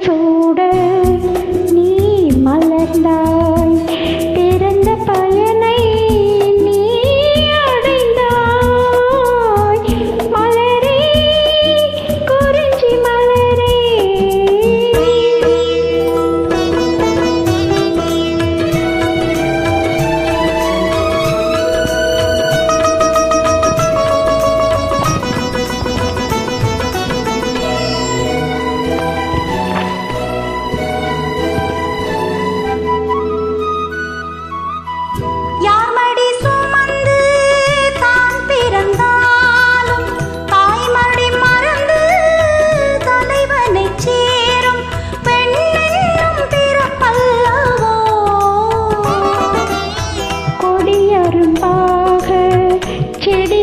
true. அரும்பாக செடி